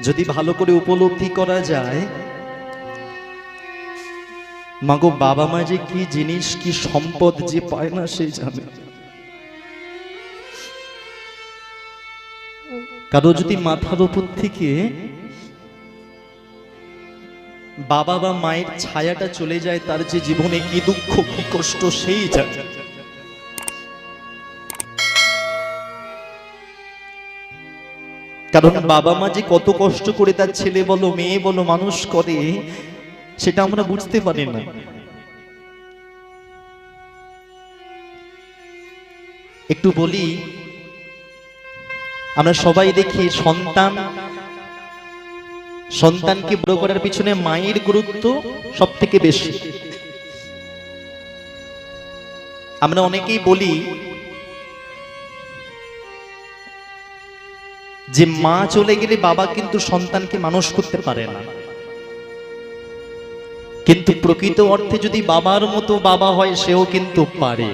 যদি ভালো করে উপলব্ধি করা যায়, মাগো বাবা মা যে কি জিনিস, কি সম্পদ যে পায় না সে জানে। কারও যদি মাথার উপর থেকে বাবা বা মায়ের ছায়াটা চলে যায়, তার যে জীবনে কি দুঃখ, কি কষ্ট, সেই জানে। কারণ বাবা মা যে কত কষ্ট করে তার ছেলে বলো, মেয়ে বলো, মানুষ করে, সেটা আমরা বুঝতে পারি না। একটু বলি, আমরা সবাই দেখি সন্তান, সন্তানকে বড় করার পিছনে মায়ের গুরুত্ব সব থেকে বেশি। আমরা অনেকেই বলি যে মা চলে গেলে বাবা কিন্তু সন্তানকে মানুষ করতে পারে না। কিন্তু প্রকৃত অর্থে যদি বাবার মতো বাবা হয়, সেও কিন্তু পারে।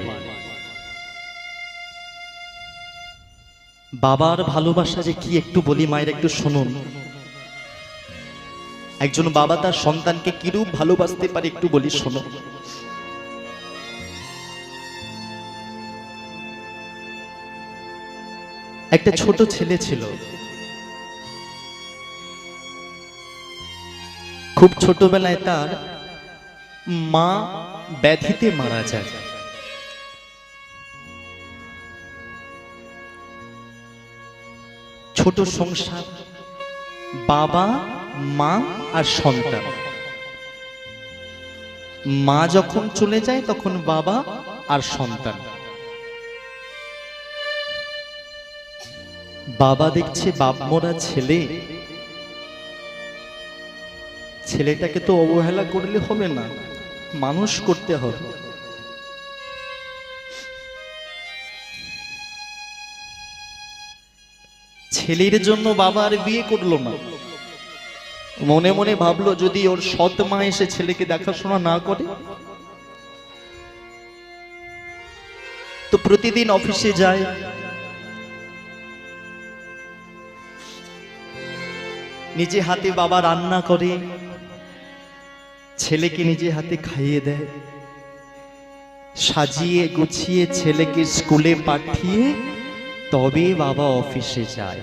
বাবার ভালোবাসা যে কি একটু বলি, মায়ের একটু শুনুন। একজন বাবা তার সন্তানকে কিরূপ ভালোবাসতে পারে একটু বলি, শোনো। একটা ছোট ছেলে ছিল খুব ছোটবেলায় তার মা ব্যাধিতে মারা যায়। ছোট সংসার বাবা মা আর সন্তান। মা যখন চলে যায় তখন বাবা আর সন্তান। বাবা দেখছে বাপ মরা ছেলে। ছেলেটাকে তো অবহেলা করলে হবে না, মানুষ করতে হবে। ছেলের জন্য বাবা আর বিয়ে করল না। মনে মনে ভাবলো, যদি ওর সৎ মা এসে ছেলেকে দেখাশোনা না করে, তো প্রতিদিন অফিসে যায় নিজে হাতে বাবা রান্না করে, ছেলেকে নিজে হাতে খাইয়ে দেয়। সাজিয়ে গুছিয়ে ছেলেকে স্কুলে পাঠিয়ে তবে বাবা অফিসে যায়।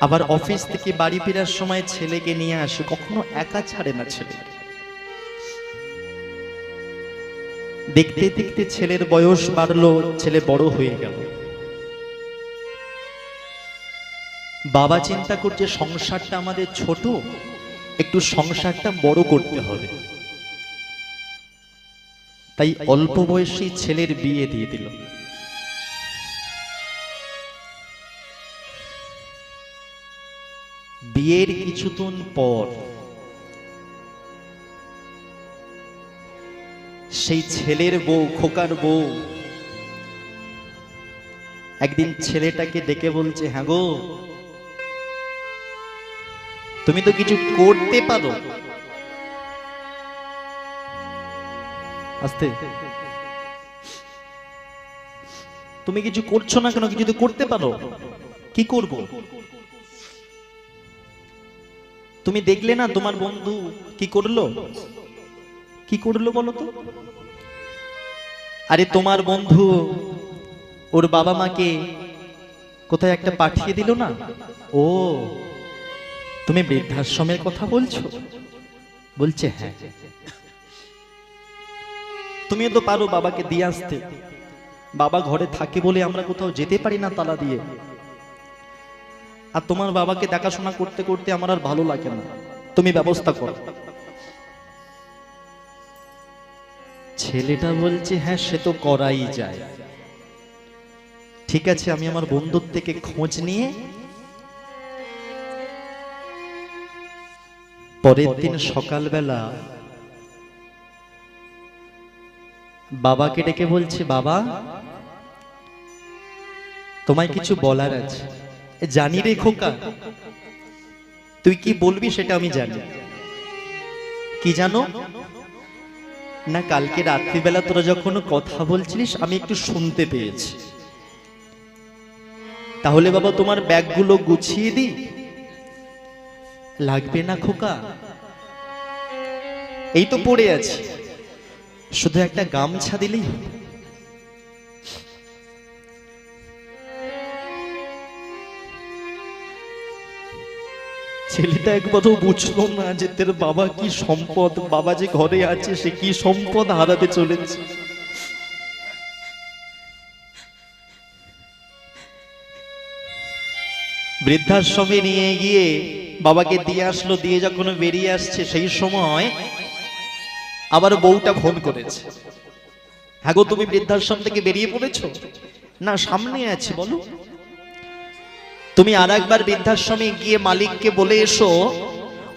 আবার অফিস থেকে বাড়ি ফেরার সময় ছেলেকে নিয়ে আসে, কখনো একা ছাড়ে না ছেলে। দেখতে দেখতে ছেলের বয়স বাড়লো, ছেলে বড় হয়ে গেল। বাবা চিন্তা করছে, সংসারটা আমাদের ছোট, একটু সংসারটা বড় করতে হবে। তাই অল্প বয়সী ছেলের বিয়ে দিয়ে দিল। বিয়ের কিছুদিন পর সেই ছেলের বউ, খোকার বউ, একদিন ছেলেটাকে ডেকে বলছে হ্যাঁ গো তুমি তো কিছু করতে পারো। আস্তে। তুমি কিছু করছ না কেন? কিছু তো করতে পারো, কি করব? তুমি দেখলে না তোমার বন্ধু কি করল? কি করল বলো তো? আরে তোমার বন্ধু ওর বাবা মাকে কোথায় একটা পাঠিয়ে দিল না? ও। তুমি বৃদ্ধাশ্রমের কথা বলছো? বলছে হ্যাঁ। তুমিও তো পারো বাবাকে দিয়ে আসতে। বাবা ঘরে থাকে বলে আমরা কোথাও যেতে পারি না তালা দিয়ে। আর তোমার বাবাকে দেখাশোনা করতে করতে আমার আর ভালো লাগে না। তুমি ব্যবস্থা করো। ছেলেটা বলছে হ্যাঁ সে তো করাই যায়। ঠিক আছে, আমি আমার বন্ধুর থেকে খোঁজ নিয়ে পরের দিন সকালবেলা বাবাকে ডেকে বলছে, বাবা, তোমায় কিছু বলার আছে। জানি রে খোকা, তুই কি বলবি সেটা আমি জানি। কি জানো? না, কালকে রাত্রিবেলা তোরা যখন কথা বলছিলিস, আমি একটু শুনতে পেয়েছি। তাহলে বাবা, তোমার ব্যাগগুলো গুছিয়ে দিই লাগবে না খোকা? এই তো পড়ে আছে। শুধু একটা গামছা দিলেই। ছেলেটা একবারও বুঝলো না যে তোর বাবা কি সম্পদ, বাবা যে ঘরে আছে সে কি সম্পদ হারাতে চলেছে। বৃদ্ধাশ্রমে নিয়ে গিয়ে বাবাকে দিয়ে আসলো, দিয়ে যখন বেরিয়ে আসছে সেই সময় আবার বউটা ফোন করেছে। হ্যাঁ গো, তুমি বৃদ্ধাশ্রম থেকে বেরিয়ে পড়েছো? না, সামনে আছি, বলো। তুমি আর একবার বৃদ্ধাশ্রমে গিয়ে মালিককে বলে এসো,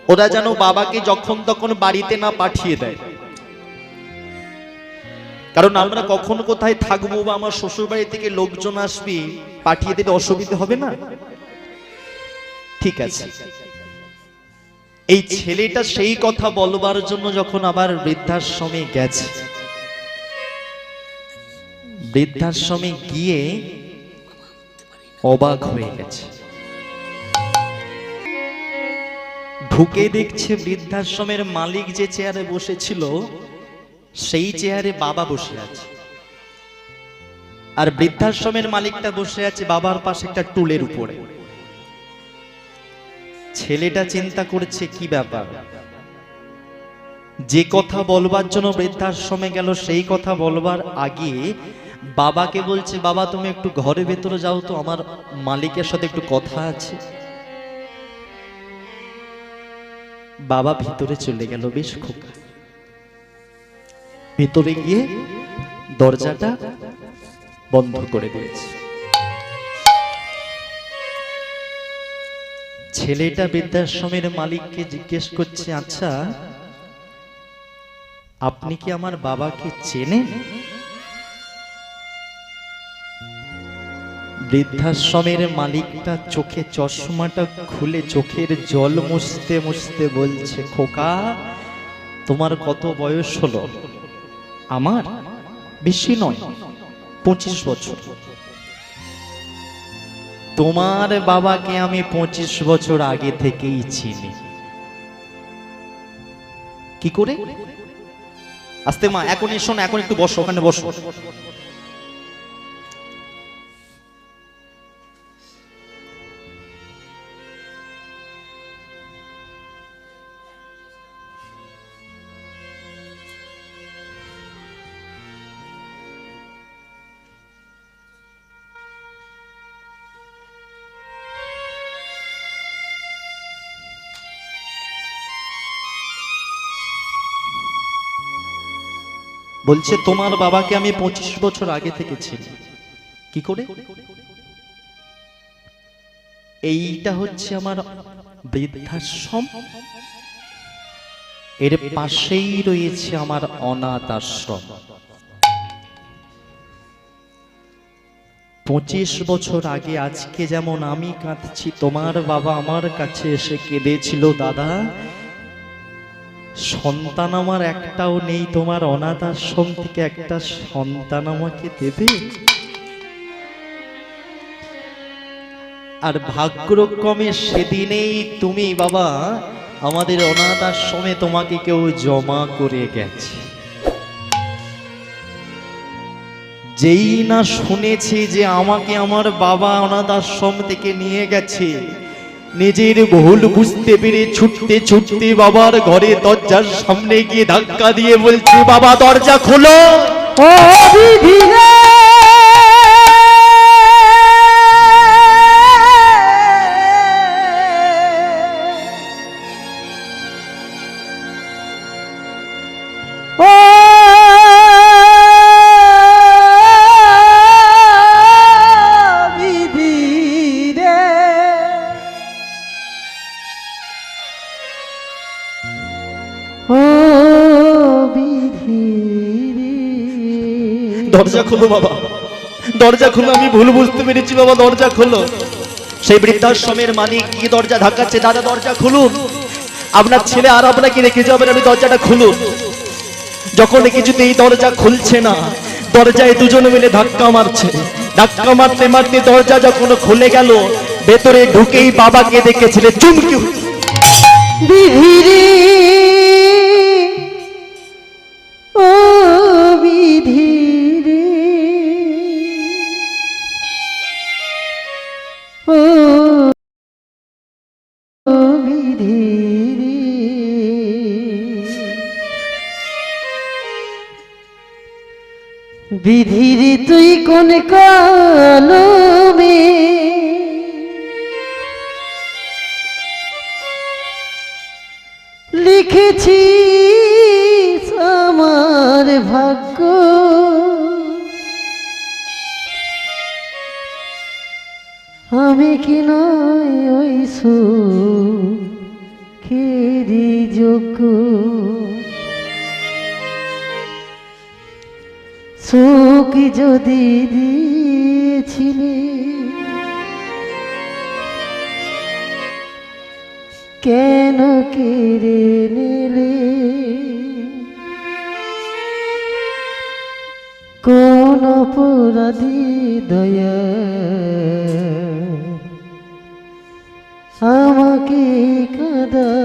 ওরা যেন বাবাকে যখন তখন বাড়িতে না পাঠিয়ে দেয়। কারণ আমরা কখন কোথায় থাকব বা আমার শ্বশুর বাড়ি থেকে লোকজন আসবি, পাঠিয়ে দিলে অসুবিধা হবে না? ঠিক আছে। এই ছেলেটা সেই কথা বলবার জন্য যখন আবার বৃদ্ধাশ্রমে গেছে। বৃদ্ধাশ্রমে গিয়ে অবাক হয়ে গেছে। ঢুকে দেখছে বৃদ্ধাশ্রমের মালিক যে চেয়ারে বসেছিল সেই চেয়ারে বাবা বসে আছে। আর বৃদ্ধাশ্রমের মালিকটা বসে আছে বাবার পাশে একটা টুলের উপরে। ছেলেটা চিন্তা করছে, কি ব্যাপার? যে কথা বলবার জন্য বৃদ্ধাশ্রমে গেল, সেই কথা বলবার আগে বাবাকে বলছে, বাবা, তুমি একটু ঘরে ভেতরে যাও তো, আমার মালিকের সাথে একটু কথা আছে। বাবা ভিতরে চলে গেল, বেশ খোকা। ভেতরে গিয়ে দরজাটা বন্ধ করে দিয়েছে। ছেলেটা বৃদ্ধাশ্রমের মালিককে জিজ্ঞেস করছে আচ্ছা আপনি কি আমার বাবাকে চেনেন? বৃদ্ধাশ্রমের মালিকটা চোখে চশমাটা খুলে চোখের জল মুছতে মুছতে বলছে, খোকা, তোমার কত বয়স হলো? আমার? বেশি নয়, পঁচিশ বছর। তোমার বাবাকে আমি পঁচিশ বছর আগে থেকেই চিনি। কি করে? আসতে মা এখন শোন, এখন একটু বসো, ওখানে বসো। বলছে, তোমার বাবাকে আমি পঁচিশ বছর আগে থেকে চিনি। কি করে? এইটা হচ্ছে আমার বৃদ্ধাশ্রম। এর পাশেই রয়েছে আমার অনাথ আশ্রম পঁচিশ বছর আগে, আজকে যেমন আমি কাঁদছি, তোমার বাবা আমার কাছে এসে কেঁদেছিল, দাদা সন্তান আমার একটাও নেই, তোমার অনাথ আশ্রম থেকে একটা সন্তান আমাকে দেবে? আর ভাগ্যক্রমে সেদিনেই তুমি বাবা, আমাদের অনাথ আশ্রমে তোমাকে কেউ জমা করে গেছে। যেই না শুনেছি যে আমাকে আমার বাবা অনাথ আশ্রম থেকে নিয়ে গেছে নিজের ভুল বুঝতে পেরে ছুটতে ছুটতে বাবার ঘরে দরজার সামনে গিয়ে ধাক্কা দিয়ে বলছে, বাবা, দরজা খোলো। ও দিদি রে দরজা খোলো বাবা। দরজা খোলো, আমি ভুল বুঝতে পেরেছি বাবা, দরজা খোলো। সেই বৃদ্ধাশ্রমের মালিক কি দরজা ধাক্কাচ্ছে? দাদা, দরজা খুলুন। আপনার ছেলে আর আপনাকে রেখে যাবেন, আমি দরজাটা খুলুন। যখন কিছুতে এই দরজা খুলছে না, দরজায় দুজন মিলে ধাক্কা মারছে। ধাক্কা মারতে মারতে দরজা যখন খুলে গেল, ভেতরে ঢুকেই বাবাকে দেখেছিলে, চুমকি বিধিরে ও বিধিরে তুই কোন কালমে লিখেছিস আমার ভাগ্য? আমি কি নয় ওই খেরি যোগ্য সুখ যদি দিয়েছিলে কেন কেড়ে নিলে? কোন অপরাধী দয়া আমাকে কাদালি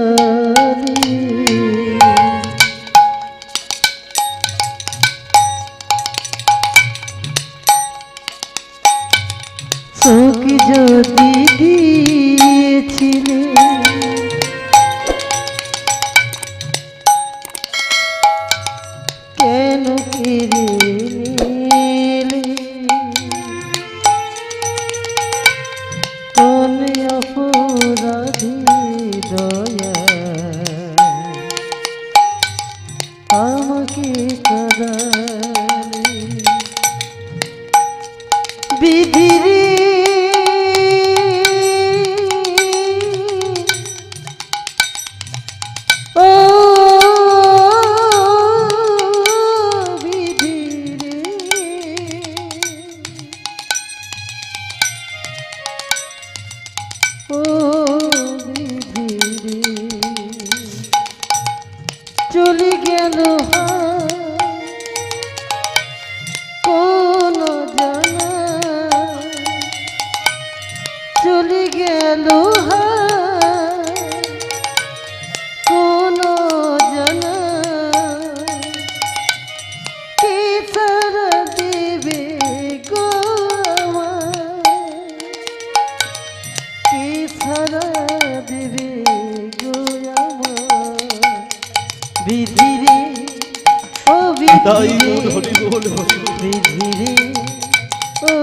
ও বিধি বল হরি বল। বিধিরে ও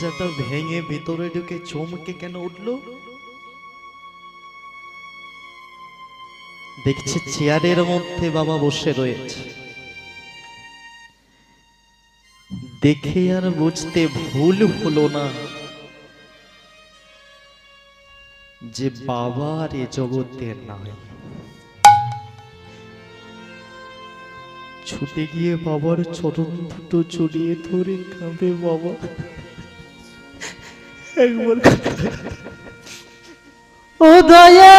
দরজাটা ভেঙে ভেতরে ঢুকে চমকে কেন উঠল? দেখছে চেয়ারের মধ্যে বাবা বসে রয়েছে। দেখে আর বুঝতে ভুল হলো না যে বাবার এ জগতে নাই। ছুটে গিয়ে বাবার চরণ দুটো জড়িয়ে ধরে কাঁদে বাবা। একবার ও দয়া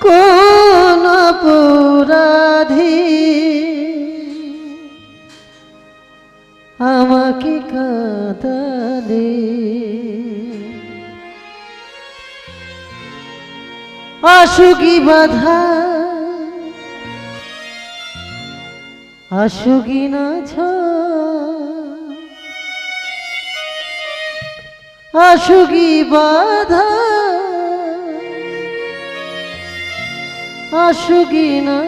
কোন অপরাধী আমাকে কাঁদালে? অসুখী বাধা আসুগি না আসুগি বাধা। আসুগি না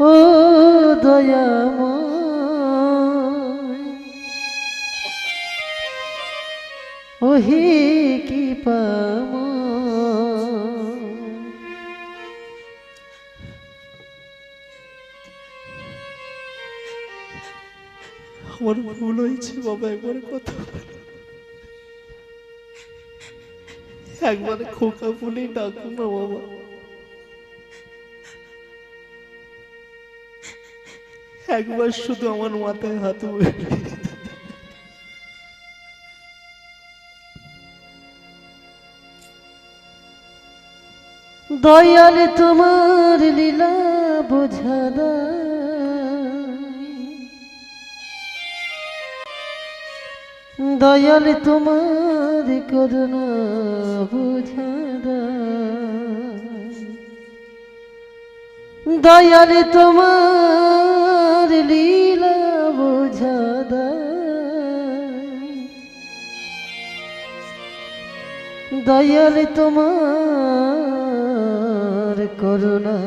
ও দয়াময়। ওহে কি পামা আমার ভুল হয়েছে বাবা, একবার কথা। একবার খোকা বলে ডাকো না বাবা। একবার শুধু আমার মাথায় হাত দয়াল তোমার লীলা বোঝাদা দয়াল তোমার করুণা বোঝাদা দয়াল তোমার লীলা বোঝাদা দয়াল তোমার করুণা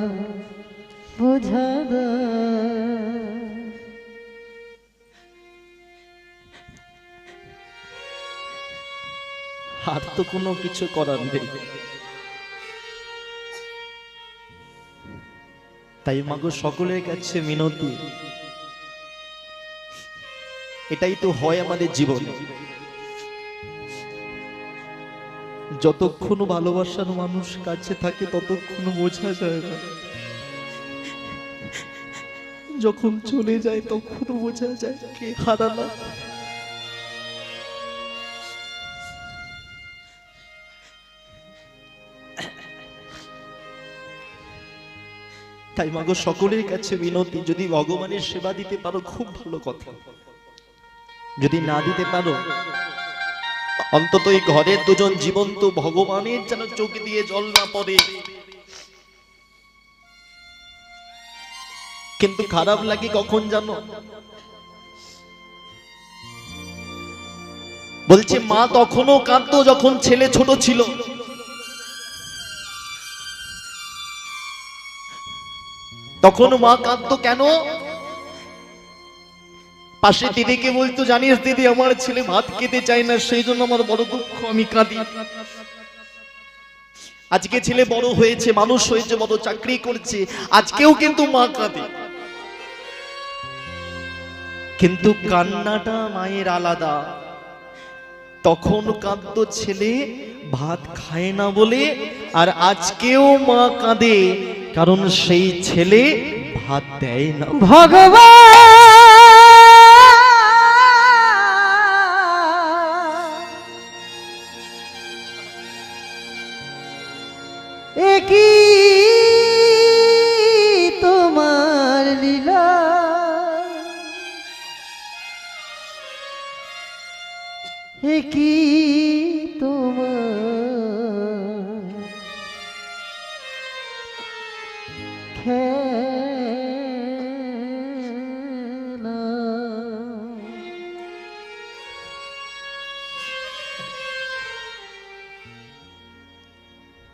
বোঝাদা আর তো কোনো কিছু করার নেই। তাই মাগো সকলের কাছে মিনতি। এটাই তো হয় আমাদের জীবন। যতক্ষণ ভালোবাসার মানুষ কাছে থাকে, ততক্ষণ বোঝা যায় না। যখন চলে যায়, তখন বোঝা যায় কে হারালাম। তাই মাগো, সকলের কাছে বিনতি। যদি ভগবানের সেবা দিতে পারো, খুব ভালো কথা। যদি না দিতে পারো, অন্তত এই ঘরের দুজন জীবন্ত ভগবানের যেন চোখ দিয়ে জল না পড়ে। কিন্তু খারাপ লাগে কখন জানো? বলছে, মা তখনও কাঁদতো যখন ছেলে ছোট ছিল। তখন মা কাঁদতো, কেন? পাশে দিদিকে বলতো, জানিস দিদি, আমার ছেলে ভাত খেতে চায় না, সেই জন্য আমার বড় দুঃখ, আমি কাঁদি। আজকে ছেলে বড় হয়েছে, মানুষ হয়েছে, বড় চাকরি করছে, আজকেও কিন্তু মা কাঁদে। কিন্তু কান্নাটা মায়ের আলাদা। তখন কাঁদতো ছেলে, ভাত খায় না বলে, আর আজকেও মা কাঁদে। কারণ সেই ছেলে ভাত দেয় না। ভগবান!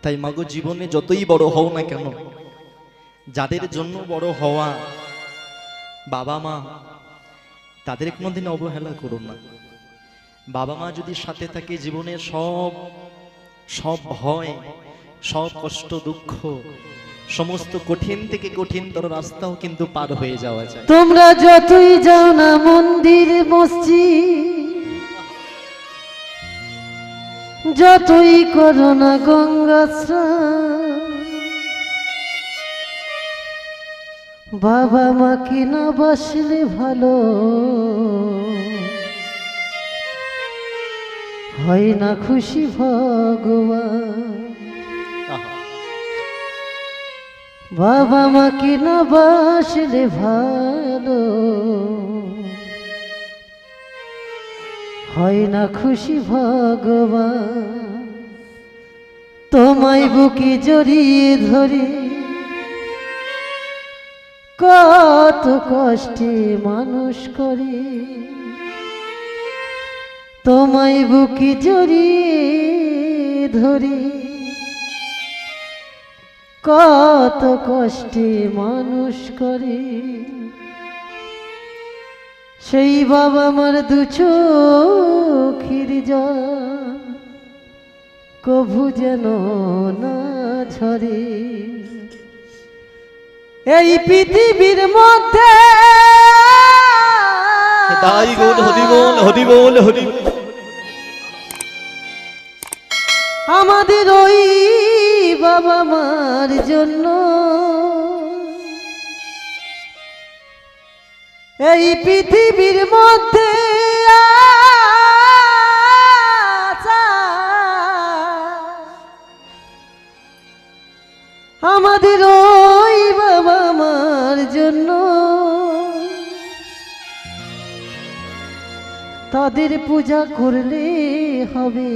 তাই মাগো জীবনে যতই বড় হও না কেন, যাদের জন্য বড় হওয়া বাবা মা, তাদের কোনোদিন অবহেলা করো না। বাবা মা যদি সাথে থাকে জীবনের সব সব ভয়, সব কষ্ট, দুঃখ, সমস্ত কঠিন থেকে কঠিনতর রাস্তাও কিন্তু পার হয়ে যাওয়া যায়। তোমরা যতই যাও না মন্দির, মসজিদ যতই করো না গঙ্গা বাবা মাকে না বাসলে ভালো। হয় না খুশি ভগবান। বাবা মাকে না বাসলে ভালো। হয় না খুশি ভগবান। তোমায় বুকে জড়িয়ে ধরে কত কষ্টে মানুষ করে। তোমায় বুকে জড়িয়ে ধরে কত কষ্টে মানুষ করে। সেই বাবা আমার দু চোখের জল কভু যেন না ঝরে। এই পৃথিবীর মধ্যে তাই বল হরি বল হরি বল হরি আমাদের ওই বাবা মার জন্য এই পৃথিবীর মধ্যে আমাদের ওই বাবা মার জন্য তাদের পূজা করলে হবে।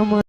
আমার